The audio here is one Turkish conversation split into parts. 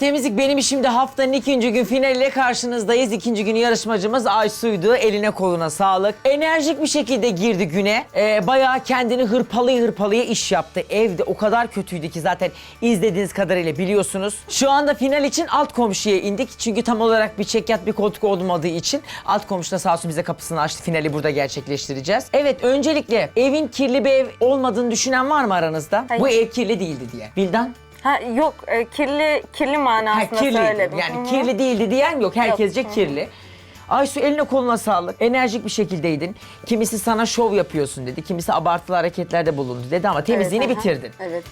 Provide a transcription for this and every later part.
Temizlik benim işimde haftanın ikinci gün finaliyle karşınızdayız. İkinci günü yarışmacımız Aysu'ydu. Eline koluna sağlık. Enerjik bir şekilde girdi güne. Ee, bayağı kendini hırpalaya hırpalaya iş yaptı. Evde o kadar kötüydü ki zaten izlediğiniz kadarıyla biliyorsunuz. Şu anda final için alt komşuya indik. Çünkü tam olarak bir çekyat bir koltuk olmadığı için alt komşu da sağ olsun bize kapısını açtı. Finali burada gerçekleştireceğiz. Evet öncelikle evin kirli bir ev olmadığını düşünen var mı aranızda? Hayır. Bu ev kirli değildi diye. Bildan? Ha, yok e, kirli kirli manasında kirliydi. söyledim. Yani Hı hı. kirli değildi diyen yok. Herkesce Yok. Hı hı. kirli. Aysu eline koluna sağlık. Enerjik bir şekildeydin. Kimisi sana şov yapıyorsun dedi. Kimisi abartılı hareketlerde bulundu dedi ama temizliğini aha. bitirdin. Evet.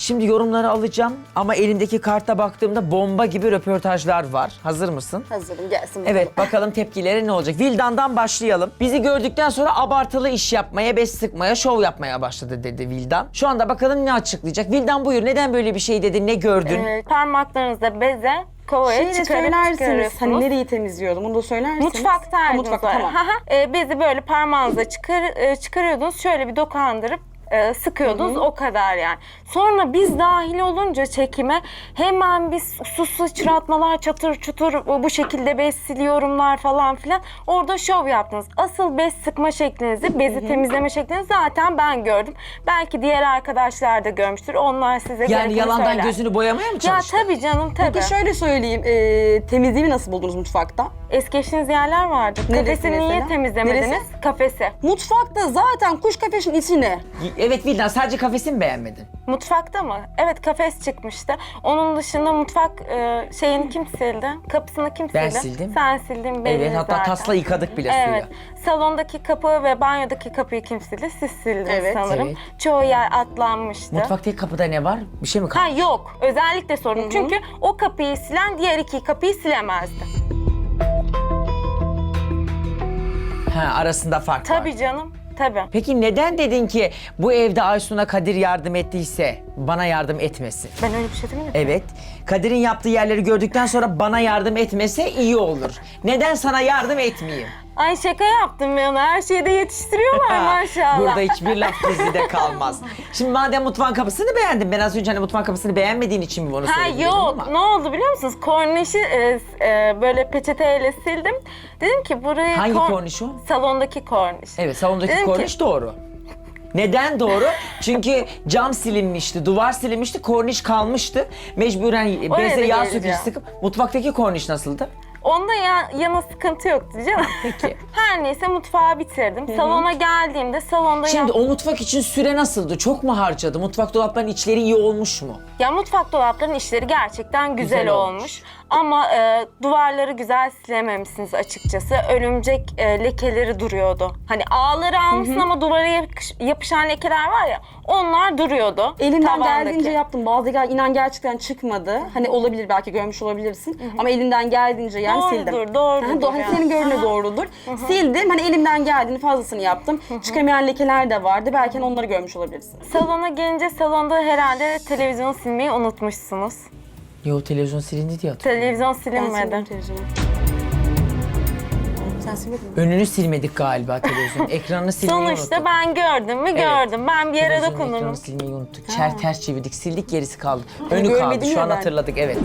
Şimdi yorumları alacağım ama elimdeki karta baktığımda bomba gibi röportajlar var. Hazır mısın? Hazırım gelsin. Evet bakalım tepkileri ne olacak. Vildan'dan başlayalım. Bizi gördükten sonra abartılı iş yapmaya, bes sıkmaya, şov yapmaya başladı dedi Vildan. Şu anda bakalım ne açıklayacak. Vildan buyur neden böyle bir şey dedin, ne gördün? E, parmaklarınızda beze kovaya Şeyle çıkarıp söylersiniz. çıkarıyorsunuz. Hani nereyi temizliyordum onu da söylersiniz. Mutfakta tamam. Ha, ha. E, bezi böyle parmağınıza çıkar, e, çıkarıyordunuz. Şöyle bir dokandırıp e, sıkıyordunuz o kadar yani. Sonra biz dahil olunca çekime hemen biz su sıçratmalar çatır çutur bu- bu şekilde bez siliyorumlar falan filan orada şov yaptınız. Asıl bez sıkma şeklinizi, bezi temizleme şeklinizi zaten ben gördüm. Belki diğer arkadaşlar da görmüştür. Onlar size yani gerekeni yalandan söyler. gözünü boyamaya mı Ya çalıştın? tabii canım tabii. Peki şöyle söyleyeyim. E, temizliğimi nasıl buldunuz mutfakta? Eski eşiniz yerler vardı. Neresi Kafesini niye mesela? temizlemediniz? Neresi? Kafesi. Mutfakta zaten kuş kafesin içine. Evet Vildan sadece kafesini mi beğenmedin? Mutfakta mı? Evet kafes çıkmıştı. Onun dışında mutfak e, şeyini kim sildi? Kapısını kim Ben sildi? sildim. Sen sildin belli Evet hatta zaten. tasla yıkadık bile Evet. suyla. Salondaki kapı ve banyodaki kapıyı kim sildi? Siz sildiniz Evet. sanırım. Evet. Çoğu yer atlanmıştı. Mutfaktaki kapıda ne var? Bir şey mi Ha kaldı? yok. Özellikle sordum. Çünkü o kapıyı silen diğer iki kapıyı silemezdi. Ha, arasında fark var. Tabii canım. Tabii. Peki neden dedin ki bu evde Aysun'a Kadir yardım ettiyse bana yardım etmesin? Ben öyle bir şey demedim. Evet. Kadir'in yaptığı yerleri gördükten sonra bana yardım etmese iyi olur. Neden sana yardım etmeyeyim? Ay şaka yaptım ben ona. Her şeyi de yetiştiriyorlar maşallah. Burada hiçbir laf dizide kalmaz. Şimdi madem mutfağın kapısını beğendin, ben az önce hani mutfağın kapısını beğenmediğin için mi bunu Ha söyledim yok ama. ne oldu biliyor musunuz? Kornişi e, e, böyle peçeteyle sildim. Dedim ki burayı... Hangi kor- korniş o? Salondaki korniş. Evet salondaki Dedim ki- korniş doğru. Neden doğru? Çünkü cam silinmişti, duvar silinmişti, korniş kalmıştı. Mecburen Oraya beze yağ geleceğim. sürücü sıkıp mutfaktaki korniş nasıldı? Onda ya, yana sıkıntı yoktu canım. Peki. Her neyse mutfağı bitirdim. Salona geldiğimde salonda Şimdi ya, o mutfak için süre nasıldı? Çok mu harcadı? Mutfak dolaplarının içleri iyi olmuş mu? ya mutfak dolaplarının işleri gerçekten güzel, Güzel olmuş. olmuş. Ama e, duvarları güzel silememişsiniz açıkçası. Örümcek e, lekeleri duruyordu. Hani ağları almışsın ama duvara yapış- yapışan lekeler var ya onlar duruyordu. Elimden Tavandaki. geldiğince yaptım. Bazı ger inan gerçekten çıkmadı. Hani olabilir belki görmüş olabilirsin. Ama elimden geldiğince yani Doğrudur, sildim. doğrudur Aha, do- hani yani. senin gördüğüne doğrudur. Sildim. Hani elimden geldiğini fazlasını yaptım. Çıkamayan lekeler de vardı. Belki hani onları görmüş olabilirsin. Salona gelince salonda herhalde televizyonu silmeyi unutmuşsunuz. Yo televizyon silindi diye hatırlıyorum. Televizyon Ben silinmedi. sildim televizyonu. Sen silmedin mi? Önünü silmedik galiba televizyon. Ekranını silmeyi Sonuçta unuttuk. ben gördüm mü gördüm. Ben bir yere Televizyonun dokunurum. ekranını silmeyi unuttuk. Çer ters çevirdik, sildik gerisi kaldı. Önü kaldı. görmedim Şu ya an ben. hatırladık evet.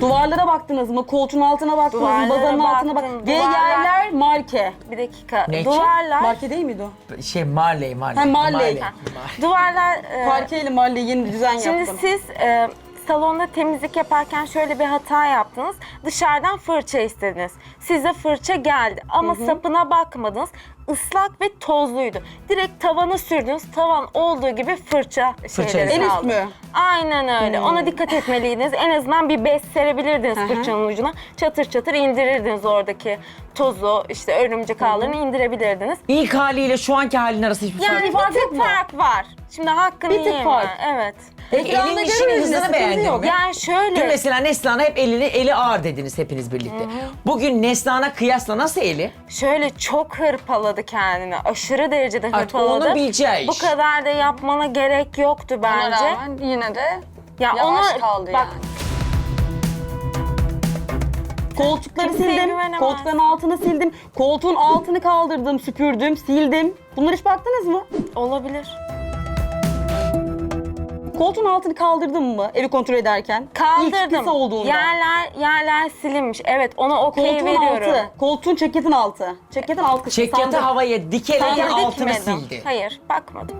Duvarlara baktınız mı? Koltuğun altına baktınız mı? Duvarlara Bazanın altına bak. baktım. Duvarlar- yerler marke. Bir dakika. Ne? Duvarlar. Marke değil miydi o? Şey Marley, Marley. Ha, Marley. Ha, Duvarlar. e, Parke ile marley yeni bir düzen Şimdi yaptım. siz e, salonda temizlik yaparken şöyle bir hata yaptınız. Dışarıdan fırça istediniz. Size fırça geldi ama sapına bakmadınız. Islak ve tozluydu. Direkt tavana sürdünüz. Tavan olduğu gibi fırça şeyleri En üst mü? Aynen öyle. Ona dikkat etmeliydiniz. En azından bir bez serebilirdiniz Hı hı. fırçanın ucuna. Çatır çatır indirirdiniz oradaki tozu, işte örümcek ağlarını indirebilirdiniz. İlk haliyle şu anki halin arası hiçbir fark Yani yok. bir fark tık fark var. Şimdi hakkını Bir tık yiyeyim fark. Evet. Ekranda elin işinin görüyoruz, hızını sıkıntı beğendin yok. mi? Yani şöyle. Dün mesela Neslihan'a hep elini eli ağır dediniz hepiniz birlikte. Bugün Neslihan'a kıyasla nasıl eli? Şöyle çok hırpaladı kendini. Aşırı derecede Artık hırpaladı. onun bileceği iş. Bu kadar da yapmana gerek yoktu Ona bence. rağmen yine de Ya yavaş ona kaldı bak yani. Koltukları Kimseye sildim. güvenemez. Koltukların altını sildim. Koltuğun altını kaldırdım, süpürdüm, sildim. Bunlara hiç baktınız mı? olabilir. Koltuğun altını kaldırdın mı evi kontrol ederken? İlk Kaldırdım. olduğunda. Yerler yerler silinmiş. Evet ona okey Koltuğun veriyorum. altı. Koltuğun ceketin altı. Ceketin alt kısmı. Ceketi sandık. havaya dikerek Sandık altını sildi. Hayır bakmadım.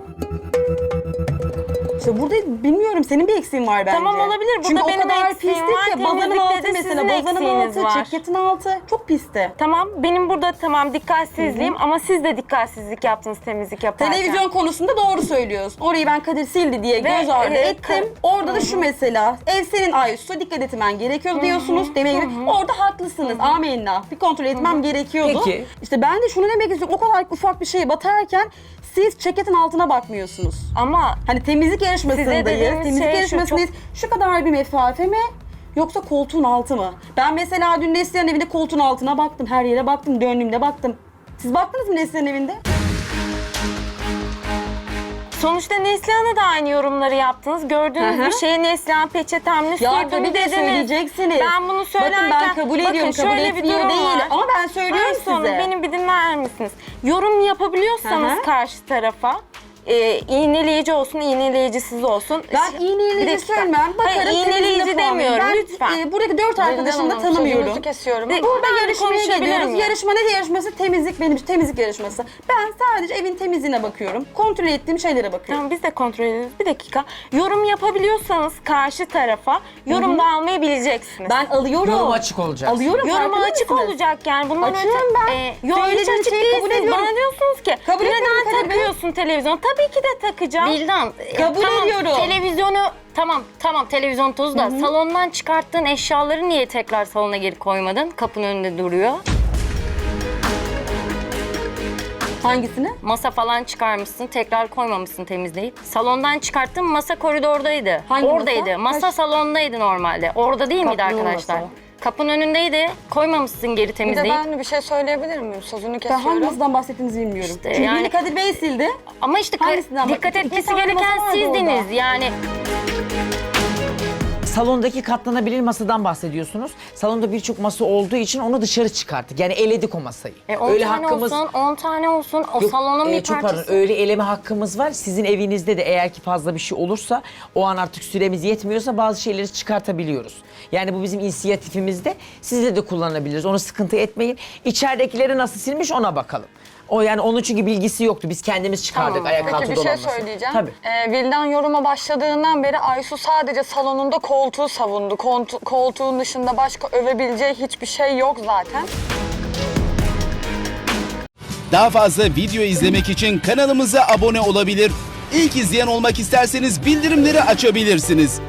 İşte burada bilmiyorum senin bir eksiğin var bence. Tamam, olabilir. Burada Çünkü benim o kadar eksiğim pisti var, ki bazanın temizlikte altı de mesela. Bazanın eksiğiniz altı, var. ceketin altı çok pisti. Tamam benim burada tamam dikkatsizliğim ama siz de dikkatsizlik yaptınız temizlik yaparken. Televizyon konusunda doğru söylüyorsun. Orayı ben Kadir sildi diye Ve, göz ardı e, ettim. ka- Orada da şu mesela ev senin Aysu dikkat etmen gerekiyor diyorsunuz. Demeye gerek- Orada haklısınız. Amenna. Bir kontrol etmem gerekiyordu. Peki. İşte ben de şunu demek istiyorum. O kadar ufak bir şeye batarken siz ceketin altına bakmıyorsunuz. Ama Hani temizlik yarışmasındayız. dediğimiz Temizlik şey şu, yarışmasındayız. Şu kadar bir mesafe mi? Yoksa koltuğun altı mı? Ben mesela dün Neslihan'ın evinde koltuğun altına baktım. Her yere baktım. Döndüğümde baktım. Siz baktınız mı Neslihan'ın evinde? sonuçta Neslihan'a da aynı yorumları yaptınız. Gördüğünüz Hı hı. bir şeye Neslihan peçetemle Ya sürdüm tabii ki dediniz. söyleyeceksiniz. Ben bunu söylerken... Bakın ben kabul Bakın ediyorum, kabul şöyle bir etmiyor durum değil. var. Ama ben söylüyorum Ay sonra size. Beni bir dinler misiniz? Yorum yapabiliyorsanız Hı hı. karşı tarafa e, iğneleyici olsun, iğneleyicisiz olsun. Ben Bir iğneyici dakika. söylemem. Bakarım Hayır, iğneleyici demiyorum Ben, lütfen. e, buradaki dört arkadaşımı da tanımıyorum. Sözünüzü kesiyorum. Ama Burada Ben bir yarışmaya konuşabilir geliyoruz. miyim? Yarışma ne yarışması? Temizlik benim için temizlik yarışması. Ben sadece evin temizliğine bakıyorum. Kontrol ettiğim şeylere bakıyorum. Tamam biz de kontrol ediyoruz. Bir dakika. Yorum yapabiliyorsanız karşı tarafa yorum da almayı bileceksiniz. Ben alıyorum. Yorum açık olacak. Alıyorum. Yoruma farkında açık mısınız? olacak yani. Bundan Açığım öte, ben. E, hiç Söylediğiniz açık şeyi kabul değilsiniz. ediyorum. Bana diyorsunuz ki Kabul etmiyorum neden Bey. Takıyorsun televizyon? Tabii ki de takacağım. Bildan, Kabul tamam, ediyorum. Televizyonu tamam tamam televizyon tozu da salondan çıkarttığın eşyaları niye tekrar salona geri koymadın? Kapının önünde duruyor. Hangisini? Masa falan çıkarmışsın, tekrar koymamışsın temizleyip. Salondan çıkarttın masa koridordaydı. Hangi Oradaydı. masa? Masa, salondaydı normalde. Orada değil miydi Kapının arkadaşlar? masa. Kapının önündeydi. Koymamışsın geri Bir de temizleyip. ben bir şey söyleyebilir miyim? Sözünü Ben kesiyorum. hangi masadan bahsettiğinizi bilmiyorum. İşte Çünkü yani- birini Kadir Bey sildi. Ama işte ka- Hangisinden dikkat? İki etmesi tane gereken vardı sizdiniz. orada. Yani Salondaki katlanabilir masadan bahsediyorsunuz. Salonda birçok masa olduğu için onu dışarı çıkarttık. Yani eledik o masayı. e, 10 tane olsun, 10 tane olsun. O Yok, salonun e, bir çok parçası. pardon öyle eleme hakkımız var. Sizin evinizde de eğer ki fazla bir şey olursa o an artık süremiz yetmiyorsa bazı şeyleri çıkartabiliyoruz. Yani bu bizim inisiyatifimizde. Sizde de kullanabiliriz. Onu sıkıntı etmeyin. İçeridekileri nasıl silmiş ona bakalım. O yani onun çünkü bilgisi yoktu. Biz kendimiz çıkardık Tamam. ayak Peki altı bir şey söyleyeceğim. Tabii. Ee, Vildan yoruma başladığından beri Aysu sadece salonunda koltuğu savundu. Koltu- koltuğun dışında başka övebileceği hiçbir şey yok zaten. Daha fazla video izlemek için kanalımıza abone olabilir. İlk izleyen olmak isterseniz bildirimleri açabilirsiniz.